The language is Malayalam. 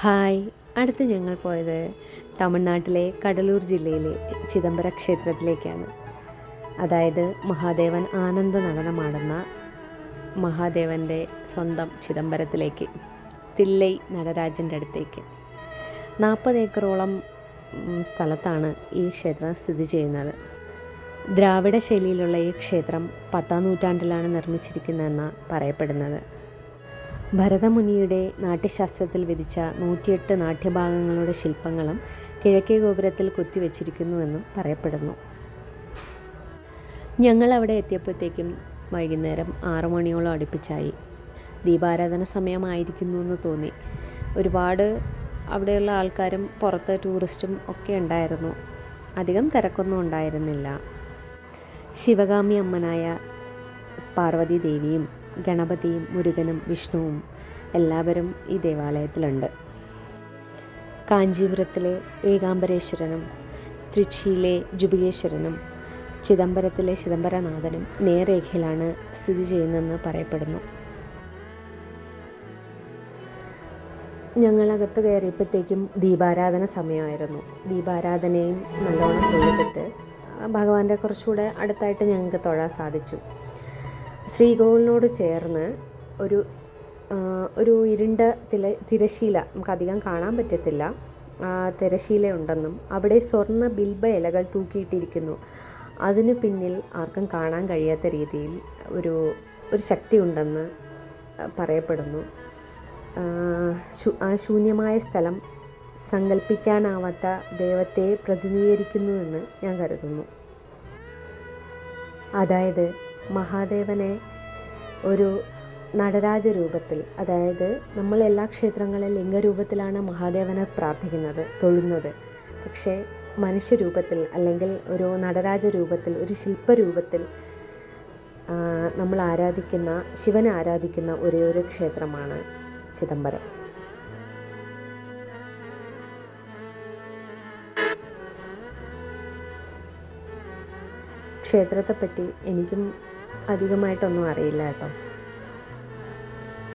ഹായ്. അടുത്ത് ഞങ്ങൾ പോയത് തമിഴ്നാട്ടിലെ കടലൂർ ജില്ലയിലെ ചിദംബര ക്ഷേത്രത്തിലേക്കാണ്. അതായത് മഹാദേവൻ ആനന്ദ നടനമാടുന്ന മഹാദേവന്റെ സ്വന്തം ചിദംബരത്തിലേക്ക് തില്ലൈ നടരാജന്റെ അടുത്തേക്ക്. നാൽപ്പത് ഏക്കറോളം സ്ഥലത്താണ് ഈ ക്ഷേത്രം സ്ഥിതി ചെയ്യുന്നത്. ദ്രാവിഡ ശൈലിയിലുള്ള ഈ ക്ഷേത്രം പത്താം നൂറ്റാണ്ടിലാണ് നിർമ്മിച്ചിരിക്കുന്നതെന്നാണ് പറയപ്പെടുന്നത്. ഭരതമുനിയുടെ നാട്യശാസ്ത്രത്തിൽ വിധിച്ച നൂറ്റിയെട്ട് നാട്യഭാഗങ്ങളുടെ ശില്പങ്ങളും കിഴക്കേ ഗോപുരത്തിൽ കൊത്തിവെച്ചിരിക്കുന്നുവെന്നും പറയപ്പെടുന്നു. ഞങ്ങൾ അവിടെ എത്തിയപ്പോഴത്തേക്കും വൈകുന്നേരം ആറു മണിയോളം അടുപ്പിച്ചായി. ദീപാരാധന സമയമായിരിക്കുന്നു എന്ന് തോന്നി. ഒരുപാട് അവിടെയുള്ള ആൾക്കാരും പുറത്ത് ടൂറിസ്റ്റും ഒക്കെ ഉണ്ടായിരുന്നു. അധികം തിരക്കൊന്നും ഉണ്ടായിരുന്നില്ല. ശിവകാമി അമ്മനായ പാർവതി ദേവിയും ഗണപതിയും മുരുകനും വിഷ്ണുവും എല്ലാവരും ഈ ദേവാലയത്തിലുണ്ട്. കാഞ്ചീപുരത്തിലെ ഏകാംബരേശ്വരനും തൃച്ചിയിലെ ജുബികേശ്വരനും ചിദംബരത്തിലെ ചിദംബരനാഥനും നേർരേഖയിലാണ് സ്ഥിതി ചെയ്യുന്നതെന്ന് പറയപ്പെടുന്നു. ഞങ്ങളകത്ത് കയറിയപ്പോഴത്തേക്കും ദീപാരാധന സമയമായിരുന്നു. ദീപാരാധനയും നല്ലോണം തൊഴുതിട്ട് ഭഗവാന്റെ കുറച്ചുകൂടെ അടുത്തായിട്ട് ഞങ്ങൾക്ക് തൊഴാൻ സാധിച്ചു. ശ്രീകോവിലിനോട് ചേർന്ന് ഒരു ഒരു ഇരുണ്ട തില തിരശീല നമുക്കധികം കാണാൻ പറ്റത്തില്ല. ആ, തിരശീല ഉണ്ടെന്നും അവിടെ സ്വർണ ബിൽബ ഇലകൾ തൂക്കിയിട്ടിരിക്കുന്നു. അതിനു പിന്നിൽ ആർക്കും കാണാൻ കഴിയാത്ത രീതിയിൽ ഒരു ഒരു ശക്തി ഉണ്ടെന്ന് പറയപ്പെടുന്നു. ആ ശൂന്യമായ സ്ഥലം സങ്കല്പിക്കാനാവാത്ത ദൈവത്തെ പ്രതിനിധീകരിക്കുന്നുവെന്ന് ഞാൻ കരുതുന്നു. അതായത് മഹാദേവനെ ഒരു നടരാജ രൂപത്തിൽ അതായത് നമ്മൾ എല്ലാ ക്ഷേത്രങ്ങളിൽ ലിംഗരൂപത്തിലാണ് മഹാദേവനെ പ്രാർത്ഥിക്കുന്നത് തൊഴുന്നത്. പക്ഷേ മനുഷ്യരൂപത്തിൽ അല്ലെങ്കിൽ ഒരു നടരാജ രൂപത്തിൽ ഒരു ശില്പരൂപത്തിൽ നമ്മൾ ആരാധിക്കുന്ന ശിവനെ ആരാധിക്കുന്ന ഒരേ ഒരു ക്ഷേത്രമാണ് ചിദംബരം. ക്ഷേത്രത്തെപ്പറ്റി എനിക്കും അധികമായിട്ടൊന്നും അറിയില്ല കേട്ടോ.